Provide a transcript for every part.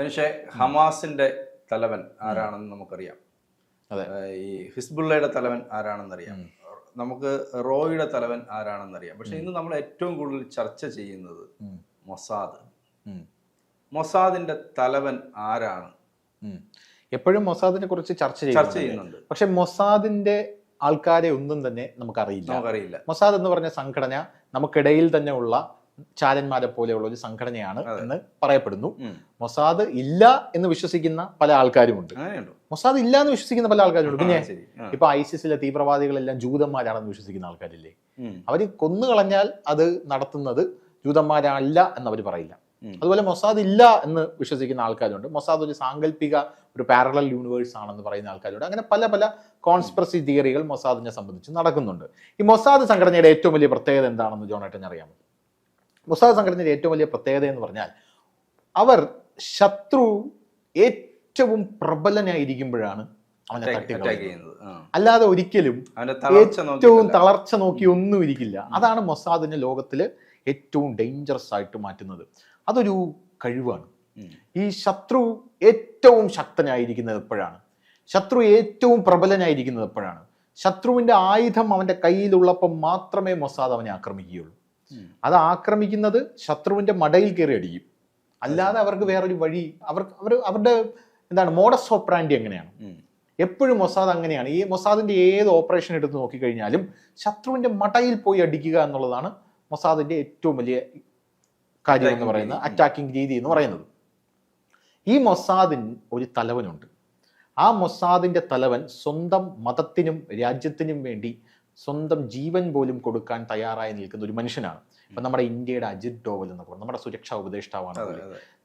ധനുഷെ ഹമാസിന്റെ തലവൻ ആരാണെന്ന് നമുക്കറിയാം. അതെ. ഈ ഹിസ്ബുള്ളയുടെ തലവൻ ആരാണെന്നറിയാം. നമുക്ക് റോയുടെ തലവൻ ആരാണെന്നറിയാം. പക്ഷെ ഇന്ന് നമ്മൾ ഏറ്റവും കൂടുതൽ ചർച്ച ചെയ്യുന്നത്. മൊസാദ്. മൊസാദിന്റെ തലവൻ ആരാണ്? എപ്പോഴും മൊസാദിനെ കുറിച്ച് ചർച്ച ചർച്ച ചെയ്യുന്നുണ്ട്. ചെയ്യുന്നുണ്ട്. പക്ഷെ മൊസാദിന്റെ ആൾക്കാരെ ഒന്നും തന്നെ നമുക്കറിയില്ല. നമുക്കറിയില്ല. മൊസാദ് എന്ന് പറഞ്ഞ സംഘടന നമുക്കിടയിൽ തന്നെ ഉള്ള ചാരന്മാരെ പോലെയുള്ള ഒരു സംഘടനയാണ് എന്ന് പറയപ്പെടുന്നു. മൊസാദ് ഇല്ല എന്ന് വിശ്വസിക്കുന്ന പല ആൾക്കാരുമുണ്ട്. മൊസാദ് ഇല്ല എന്ന് വിശ്വസിക്കുന്ന പല ആൾക്കാരുണ്ട് പിന്നെ. ഇപ്പൊ ഐസിസിലെ തീവ്രവാദികളെല്ലാം ജൂതന്മാരാണെന്ന് വിശ്വസിക്കുന്ന ആൾക്കാരില്ലേ? അവർ കൊന്നു കളഞ്ഞാൽ അത് നടത്തുന്നത് ജൂതന്മാരല്ല എന്ന് അവർ പറയില്ല അതുപോലെ മൊസാദ് ഇല്ല എന്ന് വിശ്വസിക്കുന്ന ആൾക്കാരുണ്ട്. മൊസാദ് ഒരു സാങ്കല്പിക ഒരു പാരലൽ യൂണിവേഴ്സ് ആണെന്ന് പറയുന്ന ആൾക്കാരുണ്ട്. അങ്ങനെ പല പല കോൺസ്പ്രസി തിയറികൾ മൊസാദിനെ സംബന്ധിച്ച് നടക്കുന്നുണ്ട്. ഈ മൊസാദ് സംഘടനയുടെ ഏറ്റവും വലിയ പ്രത്യേകത എന്താണെന്ന് ജോണേട്ടൻ അറിയാമോ മൊസാദ് സംഘടനയുടെ ഏറ്റവും വലിയ പ്രത്യേകത എന്ന് പറഞ്ഞാൽ അവർ ശത്രു ഏറ്റവും പ്രബലനായിരിക്കുമ്പോഴാണ് അവനെ. അല്ലാതെ ഒരിക്കലും ഏറ്റവും. തളർച്ച നോക്കി ഒന്നും ഇരിക്കില്ല. അതാണ് മൊസാദിനെ ലോകത്തിൽ ഏറ്റവും ഡേഞ്ചറസ് ആയിട്ട് മാറ്റുന്നത്. അതൊരു കഴിവാണ്. ഈ ശത്രു ഏറ്റവും ശക്തനായിരിക്കുന്നത് എപ്പോഴാണ്? ശത്രു ഏറ്റവും പ്രബലനായിരിക്കുന്നത് എപ്പോഴാണ്? ശത്രുവിന്റെ ആയുധം അവന്റെ കയ്യിലുള്ളപ്പോൾ മാത്രമേ മൊസാദ് അവനെ ആക്രമിക്കുകയുള്ളൂ. അത് ആക്രമിക്കുന്നത് ശത്രുവിന്റെ മടയിൽ കയറി അടിക്കും. അല്ലാതെ അവർക്ക് വേറൊരു വഴി അവർ അവർ അവരുടെ എന്താണ് മോഡസ് ഓപ്രാൻഡി എങ്ങനെയാണ്? എപ്പോഴും മൊസാദ് അങ്ങനെയാണ്. ഈ മൊസാദിന്റെ ഏത് ഓപ്പറേഷൻ എടുത്ത് നോക്കിക്കഴിഞ്ഞാലും ശത്രുവിന്റെ മടയിൽ പോയി അടിക്കുക എന്നുള്ളതാണ് മൊസാദിന്റെ ഏറ്റവും വലിയ കാര്യം എന്ന് പറയുന്നത്. അറ്റാക്കിംഗ് രീതി എന്ന് പറയുന്നത്. ഈ മൊസാദിന് ഒരു തലവനുണ്ട്. ആ മൊസാദിന്റെ തലവൻ സ്വന്തം മതത്തിനും രാജ്യത്തിനും വേണ്ടി സ്വന്തം ജീവൻ പോലും കൊടുക്കാൻ തയ്യാറായി നിൽക്കുന്ന ഒരു മനുഷ്യനാണ്. ഇപ്പം നമ്മുടെ ഇന്ത്യയുടെ അജിത് ഡോവൽ എന്നൊക്കെ നമ്മുടെ സുരക്ഷാ ഉപദേഷ്ടാവാണ്.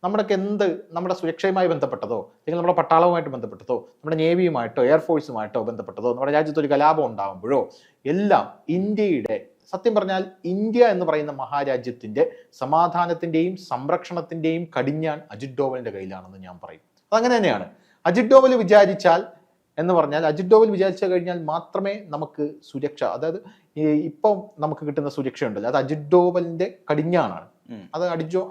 നമ്മുടെ എന്ത് നമ്മുടെ സുരക്ഷയുമായി ബന്ധപ്പെട്ടതോ അല്ലെങ്കിൽ നമ്മുടെ പട്ടാളവുമായിട്ട് ബന്ധപ്പെട്ടതോ നമ്മുടെ നേവിയുമായിട്ടോ എയർഫോഴ്സുമായിട്ടോ ബന്ധപ്പെട്ടതോ നമ്മുടെ രാജ്യത്ത് ഒരു കലാപം ഉണ്ടാകുമ്പോഴോ എല്ലാം ഇന്ത്യയുടെ സത്യം പറഞ്ഞാൽ ഇന്ത്യ എന്ന് പറയുന്ന മഹാരാജ്യത്തിന്റെ സമാധാനത്തിന്റെയും സംരക്ഷണത്തിന്റെയും കടിഞ്ഞാൻ അജിത് ഡോവലിന്റെ കയ്യിലാണെന്ന് ഞാൻ പറയും. അതങ്ങനെ തന്നെയാണ്. അജിത് ഡോവൽ വിചാരിച്ചാൽ എന്ന് പറഞ്ഞാൽ അജിത് ഡോവൽ വിചാരിച്ചു കഴിഞ്ഞാൽ മാത്രമേ നമുക്ക് സുരക്ഷ അതായത് ഇപ്പം നമുക്ക് കിട്ടുന്ന സുരക്ഷ ഉണ്ടല്ലോ. അത് അജിത് ഡോവലിന്റെ കടിഞ്ഞാണാണ്. അത് അടിജോ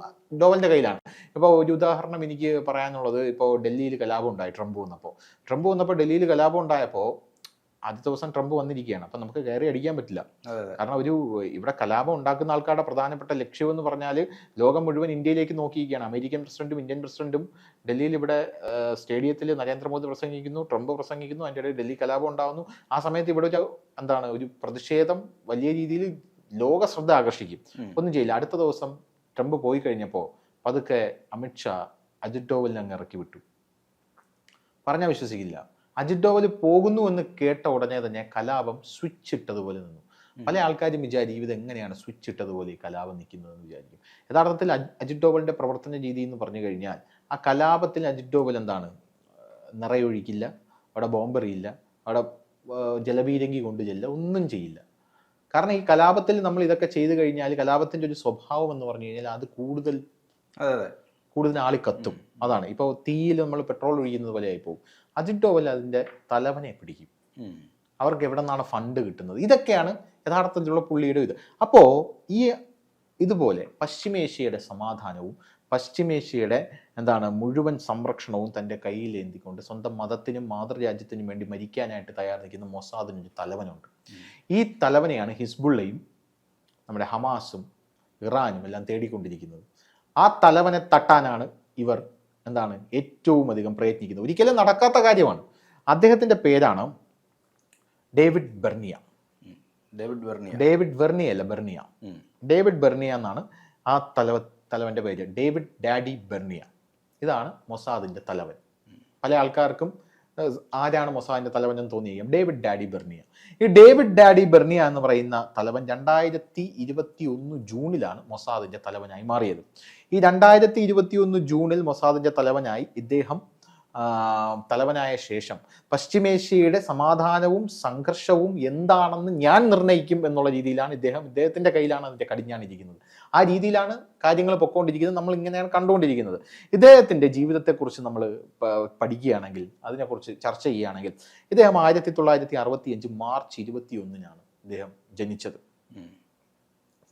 ഡോവലിന്റെ കയ്യിലാണ്. ഇപ്പോൾ ഒരു ഉദാഹരണം എനിക്ക് പറയാനുള്ളത് ഇപ്പോൾ ഡൽഹിയിൽ കലാപം ഉണ്ടായി ട്രംപ് വന്നപ്പോൾ. ട്രംപ് വന്നപ്പോൾ ഡൽഹിയിൽ കലാപം ഉണ്ടായപ്പോൾ ആദ്യത്തെ ദിവസം ട്രംപ് വന്നിരിക്കുകയാണ്. അപ്പം നമുക്ക് കയറി അടിക്കാൻ പറ്റില്ല. കാരണം ഒരു ഇവിടെ കലാപം ഉണ്ടാക്കുന്ന ആൾക്കാരുടെ പ്രധാനപ്പെട്ട ലക്ഷ്യം എന്ന് പറഞ്ഞാൽ ലോകം മുഴുവൻ ഇന്ത്യയിലേക്ക് നോക്കിയിരിക്കുകയാണ്. അമേരിക്കൻ പ്രസിഡന്റും ഇന്ത്യൻ പ്രസിഡന്റും ഡൽഹിയിൽ ഇവിടെ സ്റ്റേഡിയത്തിൽ നരേന്ദ്രമോദി പ്രസംഗിക്കുന്നു ട്രംപ് പ്രസംഗിക്കുന്നു അതിന്റെ ഇടയിൽ ഡൽഹി കലാപം ഉണ്ടാകുന്നു ആ സമയത്ത് ഇവിടെ ഒരു എന്താണ് ഒരു പ്രതിഷേധം വലിയ രീതിയിൽ ലോക ശ്രദ്ധ ആകർഷിക്കും. ഒന്നും ചെയ്യില്ല. അടുത്ത ദിവസം ട്രംപ് പോയി കഴിഞ്ഞപ്പോൾ പതുക്കെ അമിത്ഷാ അജിത് ഡോവലിനെ അങ്ങ് ഇറക്കി വിട്ടു. പറഞ്ഞാൽ വിശ്വസിക്കില്ല. അജിത് ഡോവൽ പോകുന്നു എന്ന് കേട്ട ഉടനെ തന്നെ കലാപം സ്വിച്ച് ഇട്ടതുപോലെ നിന്നു. പല ആൾക്കാരും വിചാരിക്കും ഇത് എങ്ങനെയാണ് സ്വിച്ച് ഇട്ടതുപോലെ ഈ കലാപം നിൽക്കുന്നതെന്ന് വിചാരിക്കും. യഥാർത്ഥത്തിൽ അജ്- അജിത് ഡോവലിന്റെ പ്രവർത്തന രീതി എന്ന് പറഞ്ഞു കഴിഞ്ഞാൽ ആ കലാപത്തിൽ അജിത് ഡോവൽ എന്താണ്? നിറയൊഴിക്കില്ല അവിടെ ബോംബെറിയില്ല അവിടെ ജലപീരങ്കി കൊണ്ടുചെല്ല ഒന്നും ചെയ്യില്ല. കാരണം ഈ കലാപത്തിൽ നമ്മൾ ഇതൊക്കെ ചെയ്തു കഴിഞ്ഞാൽ കലാപത്തിന്റെ ഒരു സ്വഭാവം എന്ന് പറഞ്ഞു കഴിഞ്ഞാൽ അത് കൂടുതൽ കൂടുതൽ ആളി കത്തും അതാണ്. ഇപ്പോൾ തീയിൽ നമ്മൾ പെട്രോൾ ഒഴിക്കുന്നത് പോലെ ആയി പോകും അജിത് ഡോവൽ അതിന്റെ തലവനെ പിടിക്കും. അവർക്ക് എവിടെ നിന്നാണ് ഫണ്ട് കിട്ടുന്നത്? ഇതൊക്കെയാണ് യഥാർത്ഥത്തിലുള്ള പുള്ളിയുടെ ഇത്. അപ്പോൾ ഈ ഇതുപോലെ പശ്ചിമേഷ്യയുടെ സമാധാനവും പശ്ചിമേഷ്യയുടെ എന്താണ് മുഴുവൻ സംരക്ഷണവും തന്റെ കയ്യിലേന്തിക്കൊണ്ട് സ്വന്തം മതത്തിനും മാതൃരാജ്യത്തിനും വേണ്ടി മരിക്കാനായിട്ട് തയ്യാർ നിൽക്കുന്ന മൊസാദിനൊരു തലവനുണ്ട്. ഈ തലവനെയാണ് ഹിസ്ബുള്ളയും നമ്മുടെ ഹമാസും ഇറാനും എല്ലാം തേടിക്കൊണ്ടിരിക്കുന്നത്. ആ തലവനെ തട്ടാനാണ് ഇവർ എന്താണ്? ഏറ്റവും അധികം പ്രയത്നിക്കുന്നത്. ഒരിക്കലും നടക്കാത്ത കാര്യമാണ്. അദ്ദേഹത്തിന്റെ പേരാണ് David Barnea. David Barnea. David Vernia അല്ല ബെർണിയ. ഡേവിഡ് ബെർണിയ എന്നാണ് ആ തലവ തലവന്റെ പേര്. David Dadi Barnea. ഇതാണ് മൊസാദിന്റെ തലവൻ. പല ആൾക്കാർക്കും ആരാണ് മൊസാദിന്റെ തലവൻ എന്ന് തോന്നിയേക്കും ഡേവിഡ് ഡാഡി ബെർണിയ. ഈ ഡേവിഡ് ഡാഡി ബെർണിയ എന്ന് പറയുന്ന തലവൻ രണ്ടായിരത്തി ഇരുപത്തി ഒന്ന് ജൂണിലാണ് മൊസാദിന്റെ തലവനായി മാറിയത്. ഈ രണ്ടായിരത്തി ഇരുപത്തി ഒന്ന് ജൂണിൽ മൊസാദിന്റെ തലവനായി ഇദ്ദേഹം തലവനായ ശേഷം പശ്ചിമേഷ്യയുടെ സമാധാനവും സംഘർഷവും എന്താണെന്ന് ഞാൻ നിർണയിക്കും എന്നുള്ള രീതിയിലാണ് ഇദ്ദേഹം ഇദ്ദേഹത്തിന്റെ കയ്യിലാണ് അതിന്റെ കടിഞ്ഞാണിരിക്കുന്നത്. ആ രീതിയിലാണ് കാര്യങ്ങൾ പൊക്കോണ്ടിരിക്കുന്നത് നമ്മൾ ഇങ്ങനെയാണ് കണ്ടുകൊണ്ടിരിക്കുന്നത്. ഇദ്ദേഹത്തിന്റെ ജീവിതത്തെക്കുറിച്ച് നമ്മൾ പഠിക്കുകയാണെങ്കിൽ അതിനെക്കുറിച്ച് ചർച്ച ചെയ്യുകയാണെങ്കിൽ ഇദ്ദേഹം ആയിരത്തി തൊള്ളായിരത്തി അറുപത്തി അഞ്ച് മാർച്ച് ഇരുപത്തി ഒന്നിനാണ് ഇദ്ദേഹം ജനിച്ചത്.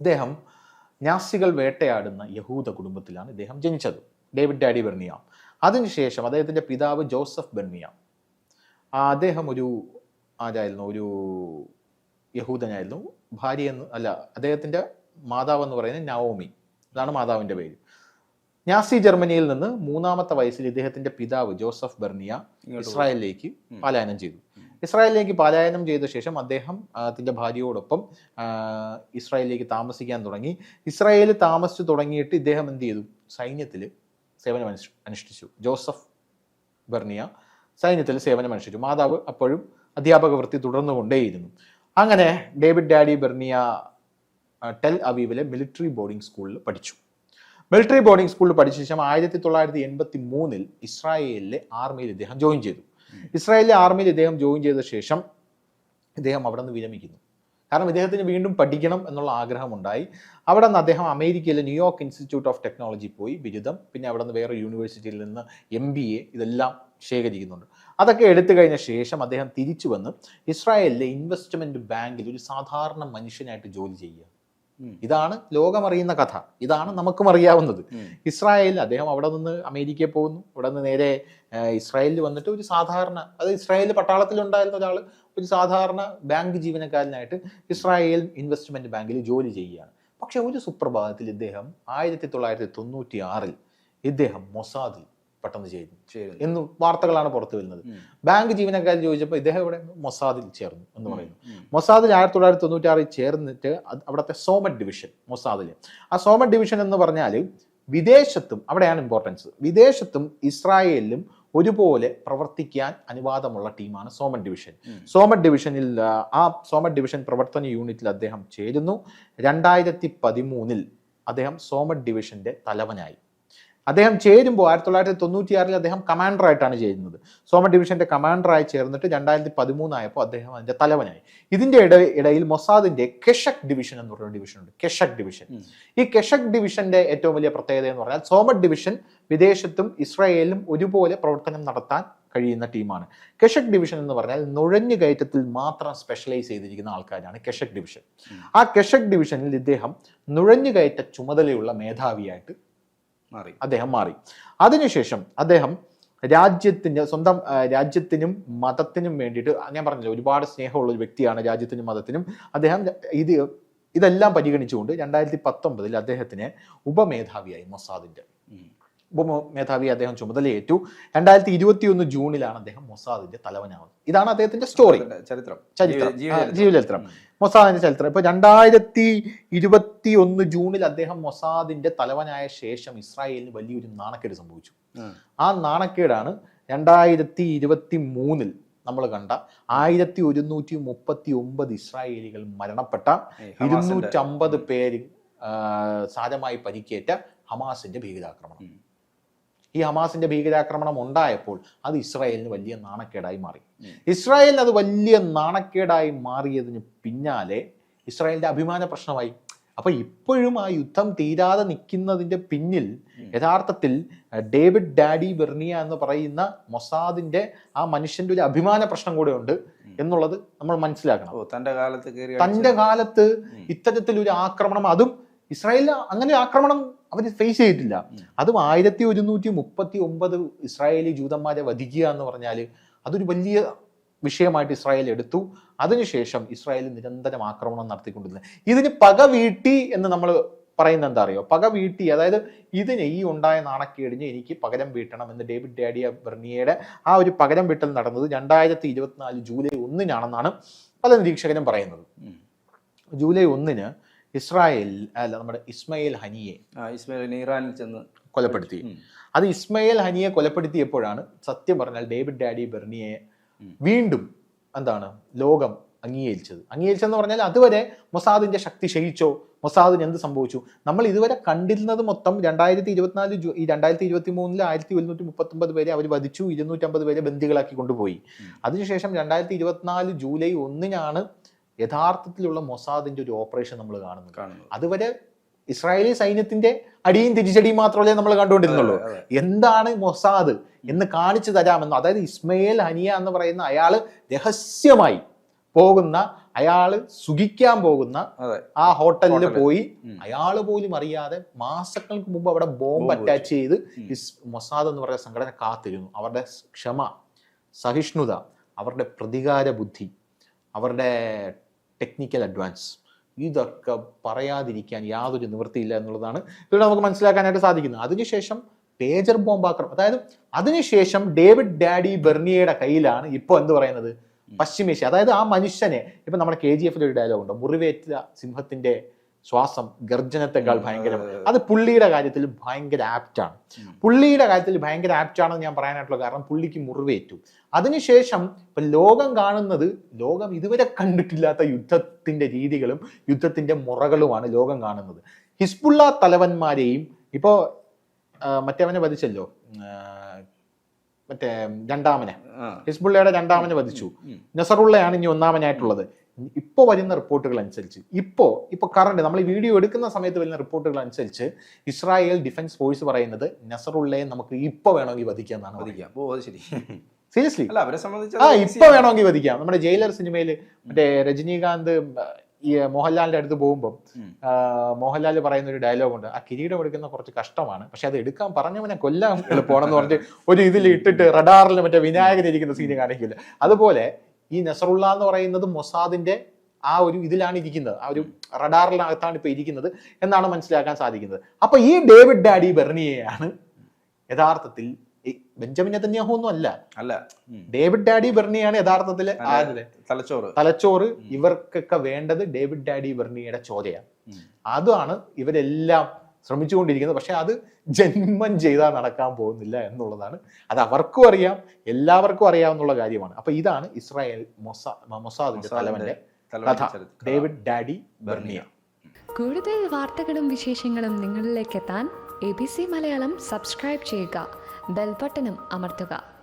ഇദ്ദേഹം നാസികൾ വേട്ടയാടുന്ന യഹൂദ കുടുംബത്തിലാണ് ഇദ്ദേഹം ജനിച്ചത്. David Dadi Barnea. അതിനുശേഷം അദ്ദേഹത്തിന്റെ പിതാവ് ജോസഫ് ബെൻമിയ. ആ, അദ്ദേഹം ഒരു ആരായിരുന്നു? ഒരു യഹൂദനായിരുന്നു. ഭാര്യ എന്ന് അല്ല അദ്ദേഹത്തിന്റെ മാതാവ് എന്ന് പറയുന്നത് നവോമി. അതാണ് മാതാവിന്റെ പേര്. നാസി ജർമ്മനിയിൽ നിന്ന് മൂന്നാമത്തെ വയസ്സിൽ ഇദ്ദേഹത്തിന്റെ പിതാവ് ജോസഫ് ബെർണിയ ഇസ്രായേലിലേക്ക്. പലായനം ചെയ്തു. ഇസ്രായേലിലേക്ക് പലായനം ചെയ്ത ശേഷം അദ്ദേഹം അതിന്റെ ഭാര്യയോടൊപ്പം ഇസ്രായേലിലേക്ക് താമസിക്കാൻ തുടങ്ങി. ഇസ്രായേലിൽ താമസിച്ചു തുടങ്ങിയിട്ട് ഇദ്ദേഹം എന്ത് ചെയ്തു? സൈന്യത്തിൽ സേവനം അനുഷ്- അനുഷ്ഠിച്ചു. ജോസഫ് ബെർണിയ സൈന്യത്തിൽ സേവനം അനുഷ്ഠിച്ചു. മാതാവ് അപ്പോഴും അധ്യാപക വൃത്തി തുടർന്നുകൊണ്ടേയിരുന്നു. അങ്ങനെ ഡേവിഡ് ഡാഡി ബെർണിയ ടെൽ അവീവിലെ മിലിറ്ററി ബോർഡിംഗ് സ്കൂളിൽ പഠിച്ചു. മിലിറ്ററി ബോർഡിംഗ് സ്കൂളിൽ പഠിച്ച ശേഷം ആയിരത്തി തൊള്ളായിരത്തി എൺപത്തി മൂന്നിൽ ഇസ്രായേലിലെ ആർമിയിൽ ഇദ്ദേഹം ജോയിൻ ചെയ്തു. ഇസ്രായേലിലെ ആർമിയിൽ ഇദ്ദേഹം ജോയിൻ ചെയ്ത ശേഷം ഇദ്ദേഹം അവിടെ നിന്ന് വിരമിക്കുന്നു. കാരണം ഇദ്ദേഹത്തിന് വീണ്ടും പഠിക്കണം എന്നുള്ള ആഗ്രഹമുണ്ടായി. അവിടെ നിന്ന് അദ്ദേഹം അമേരിക്കയിലെ ന്യൂയോർക്ക് ഇൻസ്റ്റിറ്റ്യൂട്ട് ഓഫ് ടെക്നോളജി പോയി ബിരുദം. പിന്നെ അവിടെ നിന്ന് വേറെ യൂണിവേഴ്സിറ്റിയിൽ നിന്ന് എം ബി എ ഇതെല്ലാം ശേഖരിക്കുന്നുണ്ട്. അതൊക്കെ എടുത്തു കഴിഞ്ഞ ശേഷം അദ്ദേഹം തിരിച്ചു വന്ന് ഇസ്രായേലിലെ ഇൻവെസ്റ്റ്മെന്റ് ബാങ്കിൽ ഒരു സാധാരണ മനുഷ്യനായിട്ട് ജോലി ചെയ്യുക. ഇതാണ് ലോകമറിയുന്ന കഥ. ഇതാണ് നമുക്കും അറിയാവുന്നത്. ഇസ്രായേൽ ഇസ്രായേലിൽ അദ്ദേഹം അവിടെ നിന്ന് അമേരിക്കയിൽ പോകുന്നു. അവിടെ നിന്ന് നേരെ ഇസ്രായേലിൽ വന്നിട്ട് ഒരു സാധാരണ അത് ഇസ്രായേൽ പട്ടാളത്തിലുണ്ടായിരുന്ന ഒരാൾ ഒരു സാധാരണ ബാങ്ക് ജീവനക്കാരനായിട്ട് ഇസ്രായേൽ ഇൻവെസ്റ്റ്മെന്റ് ബാങ്കിൽ ജോലി ചെയ്യുകയാണ്. പക്ഷെ ഒരു സുപ്രഭാതത്തിൽ ഇദ്ദേഹം ആയിരത്തി തൊള്ളായിരത്തി തൊണ്ണൂറ്റി ആറിൽ ഇദ്ദേഹം മൊസാദിൽ പെട്ടെന്ന് ചെയ്തു എന്ന് വാർത്തകളാണ് പുറത്തു വരുന്നത്. ബാങ്ക് ജീവനക്കാർ ചോദിച്ചപ്പോൾ ഇദ്ദേഹം ഇവിടെ മൊസാദിൽ ചേർന്നു എന്ന് പറയുന്നു. മൊസാദിൽ ആയിരത്തി തൊള്ളായിരത്തി തൊണ്ണൂറ്റി ആറിൽ ചേർന്നിട്ട് അവിടുത്തെ സോമറ്റ് ഡിവിഷൻ മൊസാദിൽ. ആ സോമറ്റ് ഡിവിഷൻ എന്ന് പറഞ്ഞാൽ വിദേശത്തും അവിടെയാണ് ഇമ്പോർട്ടൻസ് വിദേശത്തും ഇസ്രായേലിലും ഒരുപോലെ പ്രവർത്തിക്കാൻ അനുവാദമുള്ള ടീമാണ് സോമൻ ഡിവിഷൻ. സോമൻ ഡിവിഷനിൽ ആ, സോമൻ ഡിവിഷൻ പ്രവർത്തന യൂണിറ്റിൽ അദ്ദേഹം ചേരുന്നു. രണ്ടായിരത്തി പതിമൂന്നിൽ അദ്ദേഹം സോമൻ ഡിവിഷന്റെ തലവനായി. അദ്ദേഹം ചേരുമ്പോൾ ആയിരത്തി തൊള്ളായിരത്തി തൊണ്ണൂറ്റിയാറിൽ അദ്ദേഹം കമാൻഡറായിട്ടാണ് ചേരുന്നത്. സോമ ഡിവിഷന്റെ കമാൻഡറായി ചേർന്നിട്ട് രണ്ടായിരത്തി പതിമൂന്നായപ്പോൾ അദ്ദേഹം അതിന്റെ തലവനായി. ഇതിന്റെ ഇട ഇടയിൽ മൊസാദിന്റെ കെഷക് ഡിവിഷൻ എന്ന് പറയുന്ന ഡിവിഷൻ ഉണ്ട്. Keshek division. ഈ കെഷക് ഡിവിഷന്റെ ഏറ്റവും വലിയ പ്രത്യേകത എന്ന് പറഞ്ഞാൽ സോമ ഡിവിഷൻ വിദേശത്തും ഇസ്രായേലിലും ഒരുപോലെ പ്രവർത്തനം നടത്താൻ കഴിയുന്ന ടീമാണ്. കെഷക് ഡിവിഷൻ എന്ന് പറഞ്ഞാൽ നുഴഞ്ഞു കയറ്റത്തിൽ മാത്രം സ്പെഷ്യലൈസ് ചെയ്തിരിക്കുന്ന ആൾക്കാരാണ് കെഷക് ഡിവിഷൻ. ആ കെഷക് ഡിവിഷനിൽ ഇദ്ദേഹം നുഴഞ്ഞു കയറ്റ ചുമതലയുള്ള മേധാവിയായിട്ട് അദ്ദേഹം മാറി. അതിനുശേഷം അദ്ദേഹം രാജ്യത്തിന് സ്വന്തം രാജ്യത്തിനും മതത്തിനും വേണ്ടിയിട്ട് ഞാൻ പറഞ്ഞില്ല ഒരുപാട് സ്നേഹമുള്ള ഒരു വ്യക്തിയാണ് രാജ്യത്തിനും മതത്തിനും. അദ്ദേഹം ഇത് ഇതെല്ലാം പരിഗണിച്ചുകൊണ്ട് രണ്ടായിരത്തി പത്തൊമ്പതിൽ അദ്ദേഹത്തിന് ഉപമേധാവിയായി മൊസാദിന്റെ. ഉപമേധാവി അദ്ദേഹം ചുമതലയേറ്റു. രണ്ടായിരത്തി ഇരുപത്തി ഒന്ന് ജൂണിലാണ് അദ്ദേഹം മൊസാദിന്റെ തലവനാവുന്നത്. ഇതാണ് അദ്ദേഹത്തിന്റെ സ്റ്റോറി ചരിത്രം. ചരിത്രം. ജീവചരിത്രം. മൊസാദിന്റെ ചരിത്രം. ഇപ്പൊ രണ്ടായിരത്തി ഇരുപത്തി ഒന്ന് ജൂണിൽ അദ്ദേഹം മൊസാദിന്റെ തലവനായ ശേഷം ഇസ്രായേലിന് വലിയൊരു നാണക്കേട് സംഭവിച്ചു. ആ നാണക്കേടാണ് രണ്ടായിരത്തി ഇരുപത്തി മൂന്നിൽ നമ്മൾ കണ്ട ആയിരത്തി ഒരുന്നൂറ്റി മുപ്പത്തി ഒമ്പത് ഇസ്രായേലികൾ മരണപ്പെട്ട ഇരുന്നൂറ്റമ്പത് പേര് സാരമായി പരിക്കേറ്റ ഹമാസിന്റെ ഭീകരാക്രമണം. ഈ ഹമാസിന്റെ ഭീകരാക്രമണം ഉണ്ടായപ്പോൾ അത് ഇസ്രായേലിന് വലിയ നാണക്കേടായി മാറി. ഇസ്രായേലിന് അത് വലിയ നാണക്കേടായി മാറിയതിന് പിന്നാലെ ഇസ്രായേലിന്റെ അഭിമാന പ്രശ്നമായി അപ്പൊ ഇപ്പോഴും ആ യുദ്ധം തീരാതെ നിൽക്കുന്നതിന്റെ പിന്നിൽ. യഥാർത്ഥത്തിൽ ഡേവിഡ് ഡാഡി ബെർണിയ എന്ന് പറയുന്ന മൊസാദിന്റെ ആ മനുഷ്യന്റെ ഒരു അഭിമാന പ്രശ്നം കൂടെ ഉണ്ട് എന്നുള്ളത് നമ്മൾ മനസ്സിലാക്കണം തന്റെ കാലത്ത് തന്റെ കാലത്ത്. ഇത്തരത്തിലൊരു ആക്രമണം അതും ഇസ്രായേലിൽ അങ്ങനെ ആക്രമണം അവർ ഫേസ് ചെയ്തിട്ടില്ല. അതും ആയിരത്തി ഒരുന്നൂറ്റി മുപ്പത്തി ഒമ്പത് ഇസ്രായേലി ജൂതന്മാരെ വധിക്കുക എന്ന് പറഞ്ഞാൽ അതൊരു വലിയ വിഷയമായിട്ട് ഇസ്രായേൽ എടുത്തു. അതിനുശേഷം ഇസ്രായേൽ നിരന്തരം ആക്രമണം നടത്തിക്കൊണ്ടിരുന്നത്. ഇതിന് പക വീട്ടി എന്ന് നമ്മൾ പറയുന്നത് എന്താ അറിയോ? പക വീട്ടി അതായത് ഇതിന് ഈ ഉണ്ടായ നാണക്കേടിന് എനിക്ക് പകരം വീട്ടണം എന്ന് ഡേവിഡ് ഡാഡിയ ബെർണിയയുടെ ആ ഒരു പകരം വീട്ടൽ നടന്നത് രണ്ടായിരത്തി ഇരുപത്തിനാല് ജൂലൈ ഒന്നിനാണെന്നാണ് പല നിരീക്ഷകരും പറയുന്നത്. ജൂലൈ ഒന്നിന് ഇസ്രായേൽ അല്ല നമ്മുടെ ഇസ്മയിൽ ഹനിയെ ഇസ്മായിൽ ഇറാനിൽ ചെന്ന് കൊലപ്പെടുത്തി. അത് ഇസ്മയിൽ ഹനിയെ കൊലപ്പെടുത്തിയപ്പോഴാണ് സത്യം പറഞ്ഞാൽ ഡേവിഡ് ഡാഡി ബെർണിയെ വീണ്ടും എന്താണ് ലോകം അംഗീകരിച്ചത്. അംഗീകരിച്ചെന്ന് പറഞ്ഞാൽ അതുവരെ മൊസാദിന്റെ ശക്തി ക്ഷയിച്ചോ മൊസാദിന് എന്ത് സംഭവിച്ചു? നമ്മൾ ഇതുവരെ കണ്ടിരുന്നത് മൊത്തം രണ്ടായിരത്തി ഇരുപത്തിനാല് ജൂ ഈ രണ്ടായിരത്തി ഇരുപത്തി മൂന്നിൽ ആയിരത്തി ഒരുന്നൂറ്റി മുപ്പത്തൊമ്പത് പേരെ അവർ വധിച്ചു ഇരുന്നൂറ്റമ്പത് പേരെ ബന്ദികളാക്കി കൊണ്ടുപോയി. അതിനുശേഷം രണ്ടായിരത്തി ഇരുപത്തിനാല് ജൂലൈ ഒന്നിനാണ് യഥാർത്ഥത്തിലുള്ള മൊസാദിന്റെ ഒരു ഓപ്പറേഷൻ നമ്മൾ കാണുന്നത് അതുവരെ ഇസ്രായേലി സൈന്യത്തിന്റെ അടിയും തിരിച്ചടിയും മാത്രമല്ലേ നമ്മൾ കണ്ടുകൊണ്ടിരുന്നുള്ളൂ. എന്താണ് മൊസാദ് എന്ന് കാണിച്ചു തരാമെന്ന് അതായത് ഇസ്മയിൽ ഹനിയ എന്ന് പറയുന്ന അയാൾ രഹസ്യമായി പോകുന്ന അയാൾ സുഖിക്കാൻ പോകുന്ന ആ ഹോട്ടലിൽ. പോയി അയാൾ അയാൾ പോലും അറിയാതെ മാസങ്ങൾക്ക് മുമ്പ് അവിടെ ബോംബ് അറ്റാച്ച് ചെയ്ത് മൊസാദ് എന്ന് പറയുന്ന സംഘടന കാത്തിരുന്നു. അവരുടെ ക്ഷമ സഹിഷ്ണുത അവരുടെ പ്രതികാര ബുദ്ധി അവരുടെ ടെക്നിക്കൽ അഡ്വാൻസ് ഇതൊക്കെ പറയാതിരിക്കാൻ യാതൊരു നിവൃത്തിയില്ല എന്നുള്ളതാണ് ഇവിടെ നമുക്ക് മനസ്സിലാക്കാനായിട്ട് സാധിക്കുന്നത്. അതിനുശേഷം പേജർ ബോംബ് ആക്രമണം അതായത് അതിനുശേഷം ഡേവിഡ് ഡാഡി ബെർണിയയുടെ കയ്യിലാണ് ഇപ്പോൾ എന്ത് പറയുന്നത്? പശ്ചിമേഷ്യ. അതായത് ആ മനുഷ്യനെ ഇപ്പൊ നമ്മുടെ കെ ജി എഫിൽ ഒരു ഡയലോഗ് ഉണ്ട്. മുറിവേറ്റ സിംഹത്തിന്റെ ശ്വാസം ഗർജനത്തെക്കാൾ ഭയങ്കരമാണ്. ഭയങ്കരം അതെ, പുള്ളിയുടെ കാര്യത്തിൽ ഭയങ്കര ആപ്റ്റാണ്. പുള്ളിയുടെ കാര്യത്തിൽ ഭയങ്കര ആപ്റ്റാണെന്ന് ഞാൻ പറയാനായിട്ടുള്ള കാരണം പുള്ളിക്ക് മുറിവേറ്റു. അതിനുശേഷം ഇപ്പൊ ലോകം കാണുന്നത് ലോകം ഇതുവരെ കണ്ടിട്ടില്ലാത്ത യുദ്ധത്തിന്റെ രീതികളും യുദ്ധത്തിന്റെ മുറകളുമാണ് ലോകം കാണുന്നത്. ഹിസ്ബുള്ള തലവന്മാരെയും ഇപ്പോ മറ്റവനെ വധിച്ചല്ലോ? മറ്റേ രണ്ടാമനെ. ഹിസ്ബുള്ളയുടെ രണ്ടാമനെ വധിച്ചു. നസറുള്ളയാണ് ഇനി ഒന്നാമനായിട്ടുള്ളത്. ഇപ്പോൾ വരുന്ന റിപ്പോർട്ടുകൾ അനുസരിച്ച് ഇപ്പോൾ ഇപ്പോൾ കറണ്ട് നമ്മൾ ഈ വീഡിയോ എടുക്കുന്ന സമയത്ത് വരുന്ന റിപ്പോർട്ടുകൾ അനുസരിച്ച് ഇസ്രായേൽ ഡിഫൻസ് ഫോഴ്സ് പറയുന്നത് നസറുള്ളയെ നമുക്ക് ഇപ്പോൾ വേണമെങ്കിൽ വധിക്കാം എന്നാണ് വധിക്കാം. ഓ ശരി. സീരിയസ്ലി അല്ല അവരെ സംബന്ധിച്ച് ആ ഇപ്പൊ വേണമെങ്കിൽ വധിക്കാം. നമ്മുടെ ജയിലർ സിനിമയിൽ മറ്റേ രജനീകാന്ത് ഈ മോഹൻലാലിന്റെ അടുത്ത് പോകുമ്പോൾ. മോഹൻലാൽ പറയുന്ന ഒരു ഡയലോഗ് ഉണ്ട്. ആ കിരീടം എടുക്കുന്ന കുറച്ച് കഷ്ടമാണ്. പക്ഷെ അത് എടുക്കാൻ പറഞ്ഞവനെ കൊല്ലാൻ എളുപ്പമാണെന്ന് പറഞ്ഞിട്ട് ഒരു ഇതിൽ ഇട്ടിട്ട് റഡാറിൽ മറ്റേ വിനായകൻ ഇരിക്കുന്ന സീന് കാണിക്കില്ല. അതുപോലെ ഈ നസറുള്ള എന്ന് പറയുന്നത് മൊസാദിന്റെ ആ ഒരു ഇതിലാണ് ഇരിക്കുന്നത്. ആ ഒരു റഡാറിനകത്താണ് ഇപ്പൊ ഇരിക്കുന്നത് എന്നാണ് മനസ്സിലാക്കാൻ സാധിക്കുന്നത്. അപ്പൊ ഈ ഡേവിഡ് ഡാഡി ബെർണിയെയാണ് യഥാർത്ഥത്തിൽ ബെഞ്ചമിൻ നെതന്യാഹു ഒന്നും അല്ല. അല്ല. ഡേവിഡ് ഡാഡി ബെർണിയാണ് യഥാർത്ഥത്തിൽ തലച്ചോറ്. തലച്ചോറ് ഇവർക്കൊക്കെ വേണ്ടത് ഡേവിഡ് ഡാഡി ബെർണിയുടെ ചോദയാണ്. അതാണ് ഇവരെല്ലാം ശ്രമിച്ചുകൊണ്ടിരിക്കുന്നത്. പക്ഷേ അത് ജന്മം ചെയ്താൽ നടക്കാൻ പോകുന്നില്ല എന്നുള്ളതാണ്. അത് അവർക്കും അറിയാം എല്ലാവർക്കും അറിയാവുന്ന കാര്യമാണ്. അപ്പൊ ഇതാണ് ഇസ്രായേൽ മൊസാ മൊസാദിന്റെ തലവന്റെ തലവന്റെ കഥ. David Dadi Barnea. കൂടുതൽ വാർത്തകളും വിശേഷങ്ങളും നിങ്ങളിലേക്ക് എത്താൻ A B C Malayalam subscribe ചെയ്യുക. ബെൽബട്ടനും അമർത്തുക.